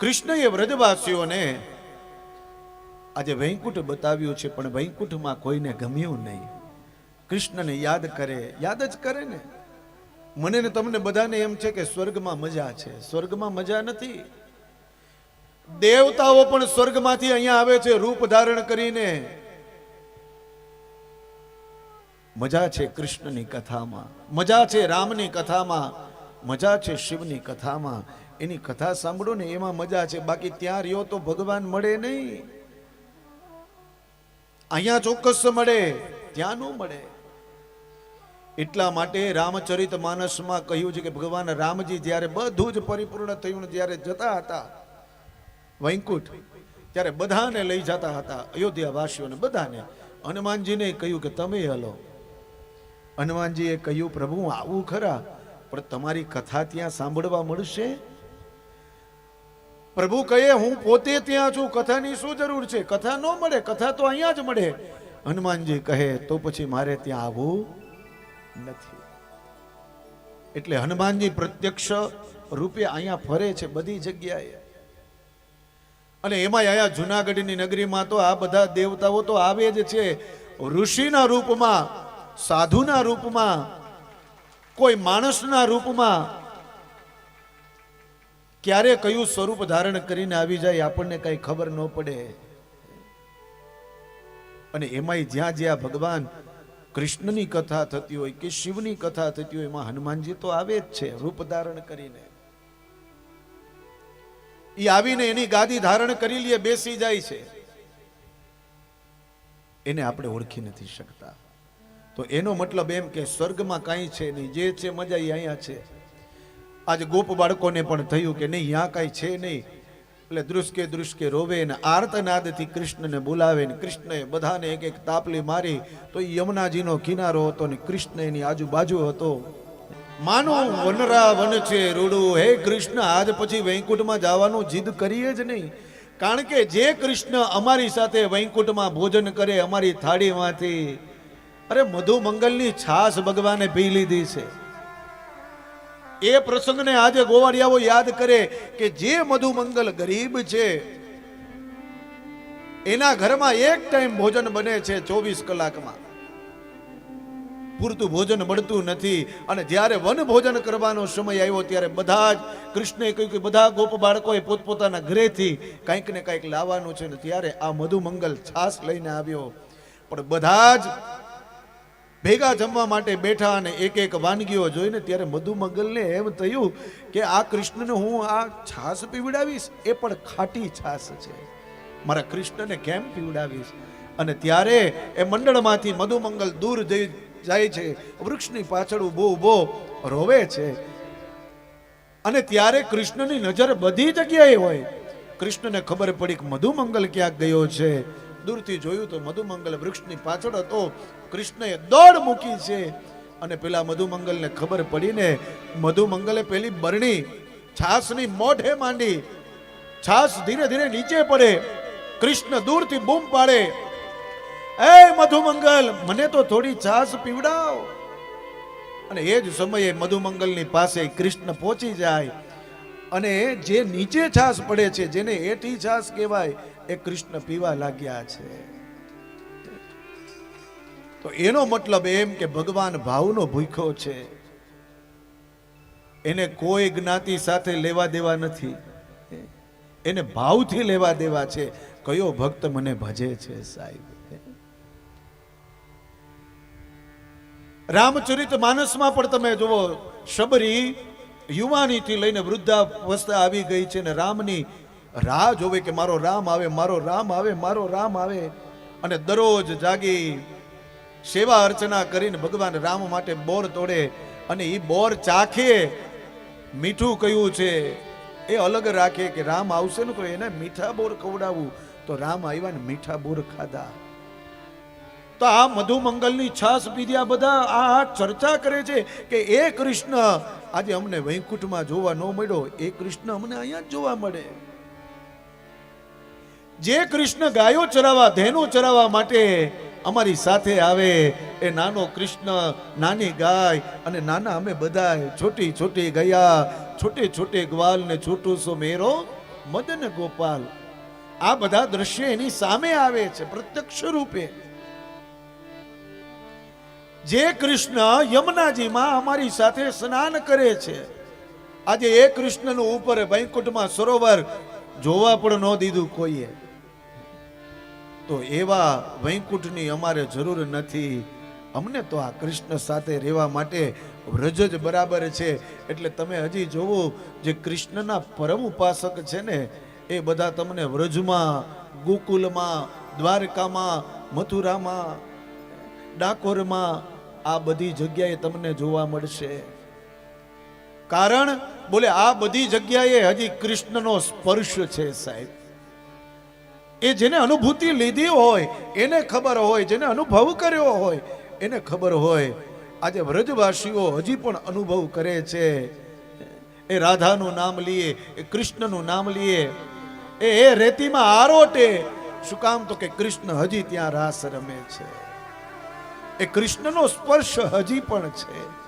કૃષ્ણએ વ્રજવાસીઓને આજે વૈકુંઠ બતાવ્યું છે, પણ વૈકુંઠમાં કોઈને ગમ્યું નહીં. કૃષ્ણને યાદ કરે, યાદ જ કરે ને. મને ને તમને બધાને એમ છે કે સ્વર્ગમાં મજા છે, સ્વર્ગમાં મજા નથી. દેવતાઓ પણ સ્વર્ગમાંથી અહીંયા આવે છે, રૂપ ધારણ કરીને. મજા છે કૃષ્ણની કથામાં, મજા છે રામની કથામાં, મજા છે શિવની કથામાં. એની કથા સાંભળો ને, એમાં મજા છે. બાકી ત્યાં રહ્યો તો ભગવાન મળે નહીં. અહીંયા ચોક્કસ મળે, ત્યાં ન મળે. એટલા માટે રામચરિત માનસમાં કહ્યું છે કે ભગવાન રામજી જ્યારે બધું જ પરિપૂર્ણ થયું જ્યારે જતા હતા, વૈકુંઠ, ત્યારે બધાને લઈ જતા હતા અયોધ્યા વાસીઓને બધાને. હનુમાનજીને કહ્યું કે તમે હલો. હનુમાનજીએ કહ્યું, પ્રભુ આવું ખરા, પણ તમારી કથા ત્યાં સાંભળવા મળશે? પ્રભુ કહે, હું પોતે ત્યાં છું. કથાની શું જરૂર છે? કથા ન મળે. કથા તો અહીંયા જ મળે. હનુમાનજી કહે, તો પછી મારે ત્યાં આવવું નથી. એટલે હનુમાનજી પ્રત્યક્ષ રૂપે અહીંયા ફરે છે બધી જગ્યાએ. અને એમાં અહીંયા જુનાગઢની નગરીમાં તો આ બધા દેવતાઓ તો આવે જ છે. ઋષિના રૂપમાં, સાધુના રૂપમાં, કોઈ માણસના રૂપમાં ક્યારે કયું સ્વરૂપ ધારણ કરીને આવી જાય આપણને કઈ ખબર ન પડે. અને એમાંય જ્યાં જ્યાં ભગવાન કૃષ્ણની કથા થતી હોય કે શિવની કથા થતી હોય, એમાં હનુમાનજી તો આવે જ છે, રૂપ ધારણ કરીને. એ આવીને એની ગાદી ધારણ કરી લે, બેસી જાય છે. એને આપણે ઓળખી નથી શકતા. તો એનો મતલબ એમ કે સ્વર્ગમાં કાંઈ છે નહીં. જે છે મજા એ અહીંયા છે. આજે ગોપ બાળકોને પણ થયું કે નહીં, યા કાંઈ છે નહીં. એટલે દૃષ્કે દૃષ્કે રોવે ને આર્તનાદથી કૃષ્ણને બોલાવે ને કૃષ્ણએ બધાને એક એક તાપલી મારી, તો યમુનાજીનો કિનારો હતો ને કૃષ્ણ એની આજુબાજુ હતો. માનો વનરા વન છે રૂડું, હે કૃષ્ણ, આજ પછી વૈકુંઠમાં જવાનું જીદ કરીએ જ નહીં. કારણ કે જે કૃષ્ણ અમારી સાથે વૈકુંઠમાં ભોજન કરે અમારી થાળીમાંથી, અરે મધુમંગલની છાસ ભગવાને પી લીધી છે. એ પ્રસંગને આજે ગોવાળિયાઓ યાદ કરે કે જે મધુમંગલ ગરીબ છે, એના ઘરમાં એક ટાઈમ ભોજન બને છે ચોવીસ કલાકમાં. પૂરતું ભોજન મળતું નથી અને જ્યારે વન ભોજન કરવાનો સમય આવ્યો ત્યારે બધા જ કૃષ્ણે કહ્યું કે બધા ગોપ બાળકોએ પોતપોતાના ઘરેથી કંઈક ને કંઈક લાવવાનું છે ને ત્યારે આ મધુમંગલ છાસ લઈને આવ્યો. પણ બધા જ ભેગા જમવા માટે બેઠા અને એક એક વાનગીઓ જોઈને ત્યારે મધુમંગલને એમ થયું કે આ કૃષ્ણને હું આ છાસ પીવડાવીશ, એ પણ ખાટી છાસ છે. મારા કૃષ્ણને કેમ પીવડાવીશ? અને ત્યારે એ મંડળમાંથી મધુમંગલ દૂર જઈ જાય છે, વૃક્ષની પાછળ ઊભો ઊભો રોવે છે. અને ત્યારે કૃષ્ણની નજર બધી જગ્યાએ હોય. કૃષ્ણને ખબર પડી કે મધુમંગલ ક્યાંક ગયો છે. દૂરથી જોયું તો મધુમંગલ વૃક્ષની પાછળ હતો. કૃષ્ણએ દોડ મૂકી છે. અને પેલા મધુમંગલને ખબર પડીને મધુમંગલે પેલી બરણી છાસની મોઢે માંડી. છાસ ધીરે ધીરે નીચે પડે. કૃષ્ણ દૂરથી બૂમ પાડે. એ મધુમંગલ, મને તો થોડી છાસ પીવડાવ. અને એ જ સમયે મધુમંગલની પાસે કૃષ્ણ પહોંચી જાય. અને જે નીચે છાસ પડે છે, જેને એઠી છાસ કહેવાય, એ કૃષ્ણ પીવા લાગ્યા છે. તો એનો મતલબ એમ કે ભગવાન ભાવનો ભૂખ્યો છે. એને કોઈ જ્ઞાતિ સાથે લેવા દેવા નથી. એને ભાવથી લેવા દેવા છે. કયો ભક્ત મને ભજે છે સાહેબ? રામચરિત માનસમાં પણ તમે જુઓ, શબરી યુવાનીથી લઈને વૃદ્ધાવસ્થા આવી ગઈ છે ને રામની રાહ જોવે કે મારો રામ આવે, મારો રામ આવે, મારો રામ આવે. અને દરરોજ જાગી સેવા અર્ચના કરીને ભગવાન રામ માટે બોર તોડે અને એ બોર ચાખે. મીઠું કયું છે એ અલગ રાખે કે રામ આવશે ને તો એને મીઠા બોર ખવડાવવું તો રામ આવ્યા ને મીઠા બોર ખાધા. તો આ મધુમંગલની છાસ પીધ્યા બધા આ ચર્ચા કરે છે કે એ કૃષ્ણ આજે અમને વૈકુંઠમાં જોવા ન મળ્યો, એ કૃષ્ણ અમને અહીંયા જ જોવા મળે. જે કૃષ્ણ ગાયો ચરાવવા ધેનો ચરાવવા માટે અમારી સાથે આવે એ નાનો કૃષ્ણ, નાની ગાય અને નાના અમે બધા છોટી છોટી ગયા. છોટે છોટે ગ્વાલ ને છોટું સો મેરો મદન ગોપાલ. આ બધા દ્રશ્ય એની સામે આવે છે, પ્રત્યક્ષ રૂપે. જે કૃષ્ણ યમુનાજીમાં અમારી સાથે સ્નાન કરે છે. આજે એ કૃષ્ણનું ઉપર વૈકુંઠમાં સરોવર જોવા પણ ન દીધું કોઈએ. તો એવા વૈકુંઠની અમારે જરૂર નથી. અમને તો આ કૃષ્ણ સાથે રહેવા માટે વ્રજ જ બરાબર છે. એટલે તમે હજી જોવો જે કૃષ્ણના પરમ ઉપાસક છે ને, એ બધા તમને વ્રજમાં, ગોકુલમાં, દ્વારકામાં, મથુરામાં, ડાકોરમાં, આ બધી જગ્યાએ તમને જોવા મળશે. કારણ, બોલે આ બધી જગ્યાએ હજી કૃષ્ણનો સ્પર્શ છે સાહેબ. એ જેને અનુભૂતિ લીધી હોય, એને ખબર હોય, જેને અનુભવ કર્યો હોય, એને ખબર હોય. આજે વ્રજવાસીઓ હજી પણ અનુભવ કરે છે. એ રાધાનું નામ લઈએ એ કૃષ્ણનું નામ લઈએ એ એ રેતીમાં આરોટે. શું કામ તો કે કૃષ્ણ હજી ત્યાં રાસ રમે છે. એ કૃષ્ણનો સ્પર્શ હજી પણ છે.